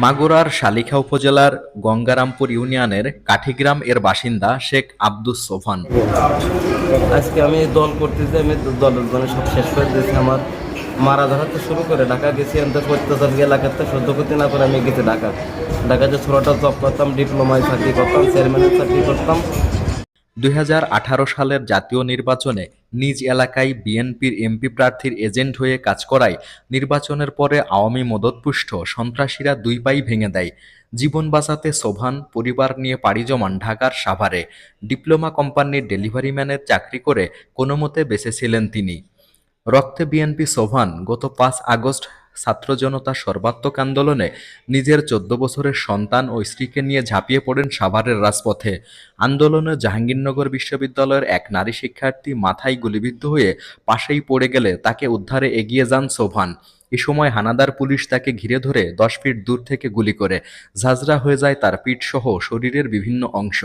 মাগুরার শালিখা উপজেলার গঙ্গারামপুর ইউনিয়নের কাঠিগ্রাম এর বাসিন্দা শেখ আব্দুস সোফান আজকে আমি দল করতেছি, আমি দলের জন্য সব শেষ করে দিয়েছি। আমার মারা ধরাতে শুরু করে, ঢাকা গেছি, আমি তো অত্যাচার এলাকাতে সহ্য করতে না করে আমি গেছি ঢাকা। ঢাকা যে ছোটটা জব করতাম ডিপ্লোমায় চাকরি করতাম চেয়ারম্যানের চাকরি করতাম। দুই হাজার আঠারো সালের জাতীয় নির্বাচনে নিজ এলাকায় বিএনপির এমপি প্রার্থীর এজেন্ট হয়ে কাজ করায় নির্বাচনের পরে আওয়ামী মদতপুষ্ট সন্ত্রাসীরা দুই পাই ভেঙে দেয়। জীবন বাঁচাতে সোভান, পরিবার নিয়ে পাড়ি জমান ঢাকার সাভারে। ডিপ্লোমা কোম্পানির ডেলিভারি ম্যানের চাকরি করে কোনো মতে বেঁচেছিলেন তিনি। রক্তে বিএনপি সোভান গত পাঁচ আগস্ট ছাত্র জনতা সর্বাত্মক আন্দোলনে নিজের চোদ্দ বছরের সন্তান ও স্ত্রীকে নিয়ে ঝাঁপিয়ে পড়েন সাভারের রাজপথে। আন্দোলনে জাহাঙ্গীরনগর বিশ্ববিদ্যালয়ের এক নারী শিক্ষার্থী মাথায় গুলিবিদ্ধ হয়ে পাশেই পড়ে গেলে তাকে উদ্ধারে এগিয়ে যান সোভান। এ সময় হানাদার পুলিশ তাকে ঘিরে ধরে দশ ফিট দূর থেকে গুলি করে। ঝাঁঝরা হয়ে যায় তার পিঠ সহ শরীরের বিভিন্ন অংশ।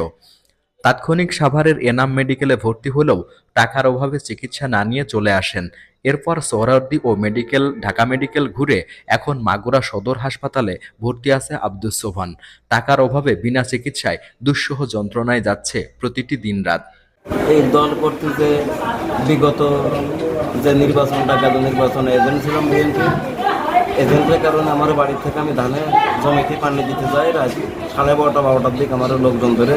তাৎক্ষণিক সাভারের এনাম মেডিকেলে ভর্তি হলেও টাকার অভাবে চিকিৎসা না নিয়ে চলে আসেন। এরপর সোহরাওয়ার্দী ও মেডিকেল, ঢাকা মেডিকেল ঘুরে এখন মাগুরা সদর হাসপাতালে ভর্তি আছে আব্দুস সোভান টাকার অভাবে বিনা চিকিৎসায় দুঃসহ যন্ত্রণায় যাচ্ছে প্রতিটি দিন রাত এই দল করতেছে বিগত যে নির্বাচন যে নির্বাচনে এজেন্ট ছিলাম বিএনপি এজেন্টের কারণে আমার বাড়ি থেকে আমি ধানে জমিতে পানি দিতে যাই, রাত সাড়ে বারোটা, বারোটার দিকে আমার লোকজন ধরে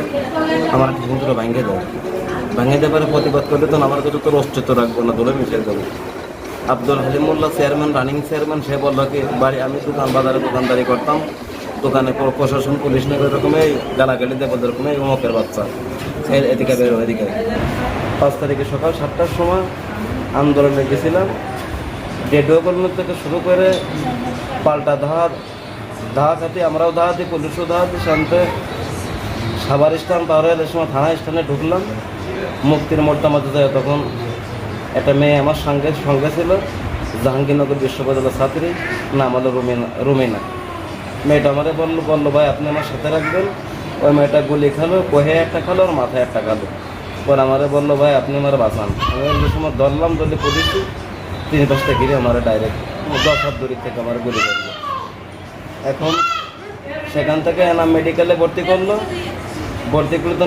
আমার ঠিকানা ভাঙে দেয়। ভাঙে দেবার প্রতিবাদ করলে তো আমার কাছে তোর অস্তিত্ব রাখব না ধরে মিশে যাব। Abdul Halimullah chairman, running chairman, সে বলল কি, বাড়ি আমি দোকান বাজারে দোকানদারি করতাম। দোকানে প্র- প্রশাসন, পুলিশ নেবে এরকম এই গালাগালি দেবো, এরকম এই অমকের বাচ্চা। এ- এদিকে বেরো এদিকে। পাঁচ তারিখে সকাল সাতটার সময় আন্দোলনে গেছিলাম। রেডিও কর্মী থেকে শুরু করে পাল্টা ধার ধাওয়া খাতি আমরাও ধাওয়া দিই পুলিশও ধাওয়া দিই শান্তে সাভার স্থান হয়ে সময় থানা স্থানে ঢুকলাম। মুক্তির যায় তখন একটা মেয়ে আমার সঙ্গে সঙ্গে ছিল, জাহাঙ্গীরনগর বিশ্ববিদ্যালয়ের ছাত্রী, নাম হলো রুমিনা রুমিনা। মেয়েটা আমারে বলল বলল, ভাই, আপনি আমার সাথে রাখবেন। ওই মেয়েটা গুলি খালো, কোহে একটা খালো আর মাথায় একটা খালো পরে আমারে বলল, ভাই, আপনি আমার বাঁচান। আমি সময় ধরলাম, ধরলে পুলিশ, তিন পাঁচটা ঘিরে আমার ডাইরেক্ট দশ হাত দূরের থেকে আমার গুলি করল। এখন সেখান থেকে এনাম মেডিকেলে ভর্তি করল। ভর্তি করলে তো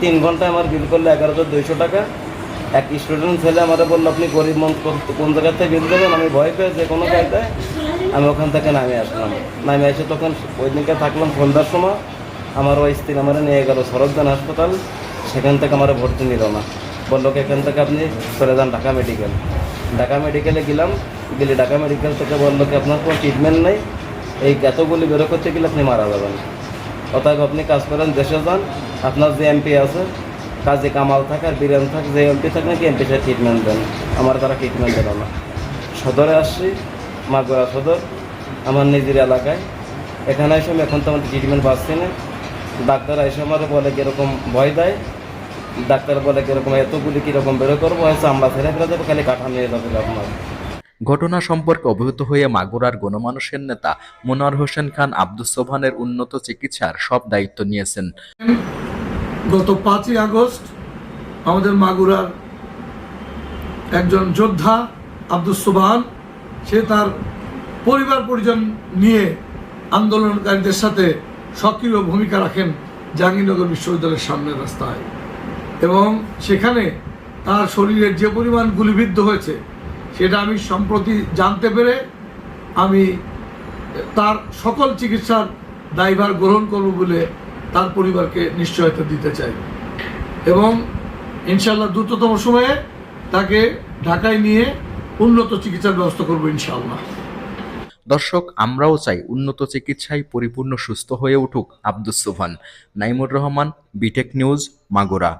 তিন ঘন্টায় আমার বিল করল এগারো হাজার দুইশো টাকা। এক স্টুডেন্ট ছেলে আমারে বলল, আপনি গরিব মন কোন- কোন জায়গা থেকে বিল দেবেন আমি ভয় পেয়ে যে কোনো জায়গায় আমি ওখান থেকে নামে আসলাম। নামে এসে তখন ওই দিনকে থাকলাম সন্ধ্যার সময়। আমার ওই স্ত্রী আমার নিয়ে গেল সরবদান হাসপাতাল। সেখান থেকে আমার ভর্তি নিল না। বলল এখান থেকে আপনি চলে যান ঢাকা মেডিকেল? ঢাকা মেডিকেলে গেলাম। গেলে ঢাকা মেডিকেল থেকে বলল, কি আপনার কোনো ট্রিটমেন্ট নেই? এই এতগুলি বেরো করতে গেলে আপনি মারা যাবেন। অতএব আপনি কাজ করেন, দেশে যান। আপনার যে এমপি আছে কাজে কামাল থাকে আর বীরেন থাকে, যে এমপি থাকে নাকি এমপি সে ট্রিটমেন্ট দেন। আমার তারা ট্রিটমেন্ট দেন না। সদরে আসছি, মাগুরা সদর, আমার নিজের এলাকায়। এখানে এসে আমি এখন তো আমার ট্রিটমেন্ট পাচ্ছি না। ডাক্তার এসে আমার বলে কীরকম ভয় দেয়। ডাক্তার বলে কীরকম এতগুলি কীরকম বেরো করব, হয়তো আমরা ফেলে ফেলে দেবো, খালি কাঠা নিয়ে যাবে আপনার ঘটনা সম্পর্কে অবহিত হয়ে মাগুরার গণমানুষের নেতা মনোয়ার হোসেন খান আব্দুস সোভানের উন্নত চিকিৎসার সব দায়িত্ব নিয়েছেন। গত পাঁচই আগস্ট আমাদের মাগুরার একজন যোদ্ধা আব্দুস সোবাহান, সে তার পরিবার পরিজন নিয়ে আন্দোলনকারীদের সাথে সক্রিয় ভূমিকা রাখেন জাহাঙ্গীরনগর বিশ্ববিদ্যালয়ের সামনের রাস্তায়। এবং সেখানে তার শরীরের যে পরিমাণ গুলিবিদ্ধ হয়েছে, সেটা আমি সম্প্রতি জানতে পেরে আমি তার সকল চিকিৎসার দায়ভার গ্রহণ করব বলে তার পরিবারকে নিশ্চয়তা দিতে চাই। এবং ইনশাল্লাহ দ্রুততম সময়ে তাকে ঢাকায় নিয়ে উন্নত চিকিৎসার ব্যবস্থা করব ইনশাল্লাহ দর্শক, আমরাও চাই উন্নত চিকিৎসায় পরিপূর্ণ সুস্থ হয়ে উঠুক Abdus Sufan Naimur Rahman, B Tech news, Magura.